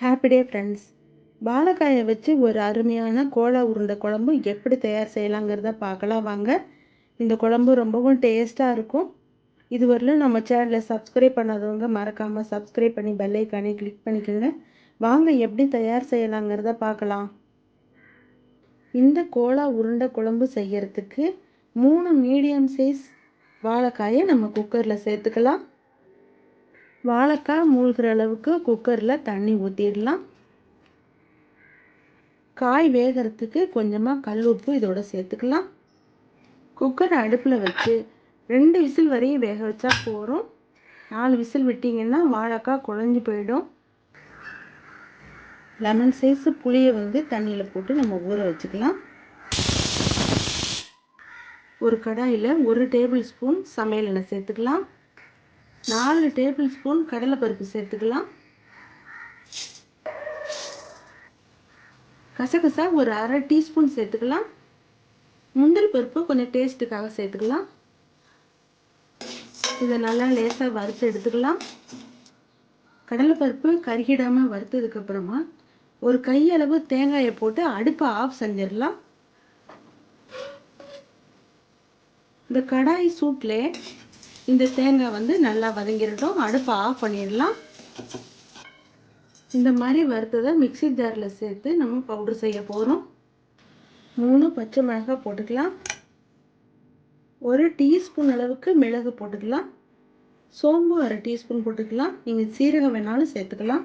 Happy day friends வாழைக்காயை வச்சு ஒரு அருமையான கோலா உருண்டை குழம்பு எப்படி தயார் செய்யலாங்கிறத பார்க்கலாம் வாங்க. இந்த குழம்பு ரொம்பவும் டேஸ்ட்டாக இருக்கும். இதுவரையிலும் நம்ம சேனலை சப்ஸ்கிரைப் பண்ணாதவங்க மறக்காமல் சப்ஸ்கிரைப் பண்ணி பெல்லைக்கானே கிளிக் பண்ணிக்கோங்க. வாங்க எப்படி தயார் செய்யலாங்கிறத பார்க்கலாம். இந்த கோலா உருண்டை குழம்பு செய்யறதுக்கு மூணு மீடியம் சைஸ் வாழைக்காயை நம்ம குக்கரில் சேர்த்துக்கலாம். வாழைக்காய் மூழ்கிற அளவுக்கு குக்கரில் தண்ணி ஊற்றிடலாம் காய் வேகிறதுக்கு கொஞ்சமாக கல் உப்பு இதோட சேர்த்துக்கலாம். குக்கர் அடுப்பில் வச்சு ரெண்டு விசில் வரையும் வேக வச்சா போகிறோம் நாலு விசில் விட்டிங்கன்னா வாழைக்காய் குழஞ்சி போயிடும். லெமன் சைஸ் புளியை வந்து தண்ணியில் போட்டு நம்ம ஊற வச்சுக்கலாம். ஒரு கடாயில் ஒரு டேபிள் ஸ்பூன் சமையல் எண்ணெய் சேர்த்துக்கலாம். நாலு டேபிள் ஸ்பூன் கடலைப்பருப்பு சேர்த்துக்கலாம். கசகசா ஒரு அரை டீஸ்பூன் சேர்த்துக்கலாம். முந்திரி பருப்பு கொஞ்சம் டேஸ்ட்டுக்காக சேர்த்துக்கலாம். இதை நல்லா லேசாக வறுத்து எடுத்துக்கலாம். கடலைப்பருப்பு கருகிடாமல் வறுத்ததுக்கப்புறமா ஒரு கையளவு தேங்காயை போட்டு அடுப்பை ஆஃப் செஞ்சிடலாம். இந்த கடாய் சூட்டில் இந்த தேங்காய் வந்து நல்லா வதங்கிடட்டும். அடுப்பை ஆஃப் பண்ணிடலாம். இந்த மாதிரி வறுத்ததை மிக்சி ஜாரில் சேர்த்து நம்ம பவுடர் செய்ய போகிறோம் மூணு பச்சை மிளகாய் போட்டுக்கலாம். ஒரு டீஸ்பூன் அளவுக்கு மிளகு போட்டுக்கலாம். சோம்பு அரை டீஸ்பூன் போட்டுக்கலாம். நீங்கள் சீரகம் வேணாலும் சேர்த்துக்கலாம்.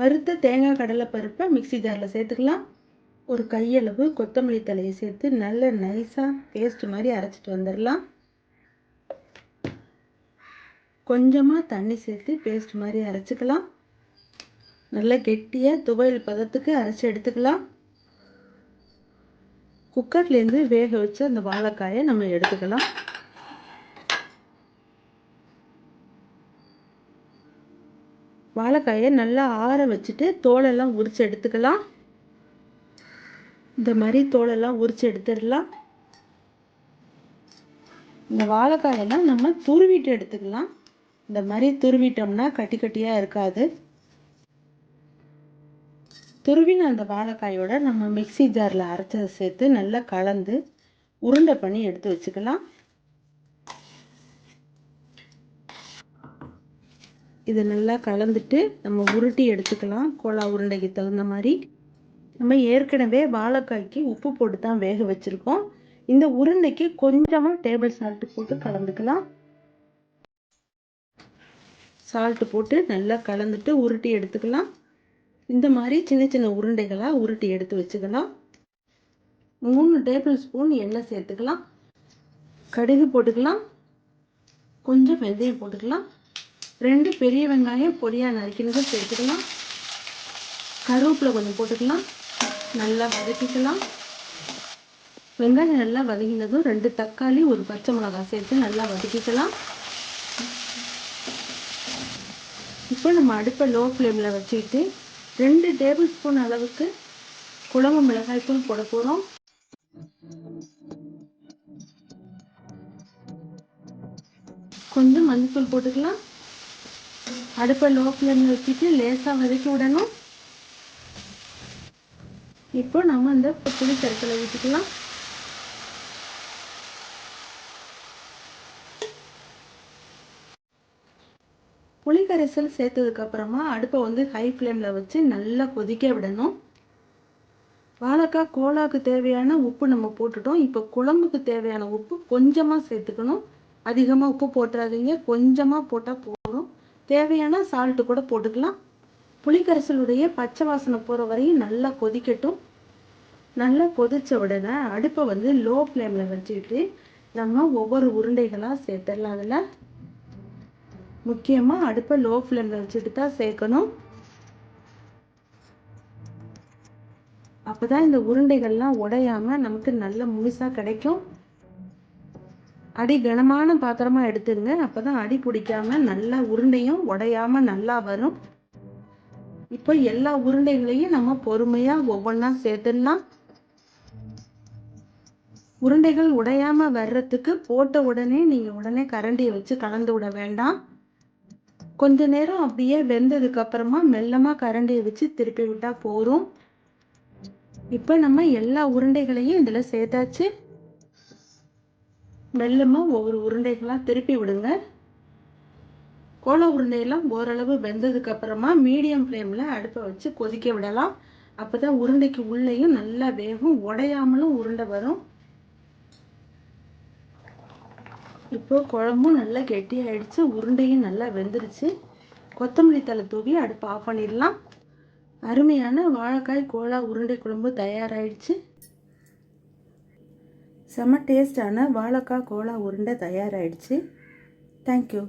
வறுத்த தேங்காய் கடலை பருப்பை மிக்சி ஜாரில் சேர்த்துக்கலாம். ஒரு கையளவு கொத்தமல்லி தலையை சேர்த்து நல்ல நைஸாக பேஸ்ட் மாதிரி அரைச்சிட்டு வந்துடலாம். கொஞ்சமாக தண்ணி சேர்த்து பேஸ்ட் மாதிரி அரைச்சிக்கலாம். நல்லா கெட்டியாக துவையல் பதத்துக்கு அரைச்சி எடுத்துக்கலாம். குக்கர்லேருந்து வேக வச்சு அந்த வாழைக்காயை நம்ம எடுத்துக்கலாம். வாழைக்காயை நல்லா ஆற வச்சுட்டு தோலெல்லாம் உரித்து எடுத்துக்கலாம். இந்த மாதிரி தோலெல்லாம் உரித்து எடுத்துடலாம். இந்த வாழைக்காயெல்லாம் நம்ம துருவிட்டு எடுத்துக்கலாம். இந்த மாதிரி துருவிட்டோம்னா கட்டி கட்டியாக இருக்காது. துருவின அந்த வாழைக்காயோட நம்ம மிக்சி ஜாரில் அரைச்சதை சேர்த்து நல்லா கலந்து உருண்டை பண்ணி எடுத்து வச்சுக்கலாம். இதை நல்லா கலந்துட்டு நம்ம உருட்டி எடுத்துக்கலாம். கோலா உருண்டைக்கு தகுந்த மாதிரி. நம்ம ஏற்கனவே வாழைக்காய்க்கு உப்பு போட்டு தான் வேக வச்சுருக்கோம். இந்த உருண்டைக்கு கொஞ்சமாக டேபிள் சால்ட்டு போட்டு கலந்துக்கலாம். சால்ட்டு போட்டு நல்லா கலந்துட்டு உருட்டி எடுத்துக்கலாம். இந்த மாதிரி சின்ன சின்ன உருண்டைகளாக உருட்டி எடுத்து வச்சுக்கலாம். மூணு டேபிள் ஸ்பூன் எண்ணெய் சேர்த்துக்கலாம். கடுகு போட்டுக்கலாம். கொஞ்சம் வெந்தயம் போட்டுக்கலாம். ரெண்டு பெரிய வெங்காயம் பொடியாக நறுக்கினதை சேர்த்துக்கலாம். கருவேப்பிலை கொஞ்சம் போட்டுக்கலாம். நல்லா வதக்கிக்கலாம். வெங்காயம் நல்லா வதங்கினதும் ரெண்டு தக்காளி ஒரு பச்சை மிளகாய் சேர்த்து நல்லா வதக்கிக்கலாம். இப்போ நம்ம அடுப்பை லோ ஃப்ளேமில் வச்சுக்கிட்டு ரெண்டு டேபிள் ஸ்பூன் அளவுக்கு குழம்பு மிளகாய்த்தூள் போட போகிறோம் கொஞ்சம் மஞ்சள் போட்டுக்கலாம். அடுப்பை லோ ஃப்ளேமில் வச்சுட்டு லேசாக வதக்கி விடணும். இப்போ நம்ம இந்த புளி கருத்தில் ஊற்றிக்கலாம் புளிக்கரைசல் சேர்த்ததுக்கப்புறமா அடுப்பை வந்து ஹை ஃப்ளேமில் வச்சு நல்லா கொதிக்க விடணும். வாழைக்காய் கோலாக்கு தேவையான உப்பு நம்ம போட்டுட்டோம். இப்போ குழம்புக்கு தேவையான உப்பு கொஞ்சமாக சேர்த்துக்கணும். அதிகமாக உப்பு போட்டுறாதீங்க. கொஞ்சமாக போட்டால் போதும். தேவையான சால்ட்டு கூட போட்டுக்கலாம். புளிக்கரைசலுடைய பச்சை வாசனை போகிற வரையும் நல்லா கொதிக்கட்டும். நல்லா கொதித்த உடனே அடுப்பை வந்து லோ ஃப்ளேமில் வச்சுக்கிட்டு நம்ம ஒவ்வொரு உருண்டைகளாக சேர்த்துடலாம். அதில் முக்கியமாக அடுப்பை லோ ஃப்ளேமில் வச்சுட்டு தான் சேர்க்கணும். அப்போ தான் இந்த உருண்டைகள்லாம் உடையாமல் நமக்கு நல்ல முழுசாக கிடைக்கும். அடி கனமான பாத்திரமாக எடுத்துருங்க அப்போ தான் அடி பிடிக்காம நல்லா உருண்டையும் உடையாமல் நல்லா வரும். இப்போ எல்லா உருண்டைகளையும் நம்ம பொறுமையாக ஒவ்வொன்றா சேர்த்துடலாம். உருண்டைகள் உடையாமல் வர்றதுக்கு போட்ட உடனே நீங்கள் உடனே கரண்டியை வச்சு கலந்து விட வேண்டாம். கொஞ்ச நேரம் அப்படியே வெந்ததுக்கு அப்புறமா மெல்லமாக கரண்டியை வச்சு திருப்பி விட்டால் போதும். இப்போ நம்ம எல்லா உருண்டைகளையும் இதில் சேர்த்தாச்சு. மெல்லமாக ஒவ்வொரு உருண்டைகளாக திருப்பி விடுங்க. கோல உருண்டையெல்லாம் ஓரளவு வெந்ததுக்கு அப்புறமா மீடியம் ஃப்ளேமில் அடுப்பை வச்சு கொதிக்க விடலாம். அப்போ தான் உருண்டைக்கு உள்ளேயும் நல்லா வேகும் உடையாமலும் உருண்டை வரும். இப்போ குழம்பும் நல்லா கெட்டியாயிடுச்சு உருண்டையும் நல்லா வெந்துருச்சு. கொத்தமல்லி தலை தூவி அடுப்பு ஆஃப் பண்ணிடலாம். அருமையான வாழைக்காய் கோலா உருண்டை குழம்பு தயாராகிடுச்சு செம்ம டேஸ்டான வாழைக்காய் கோலா உருண்டை தயாராகிடுச்சு தேங்க்யூ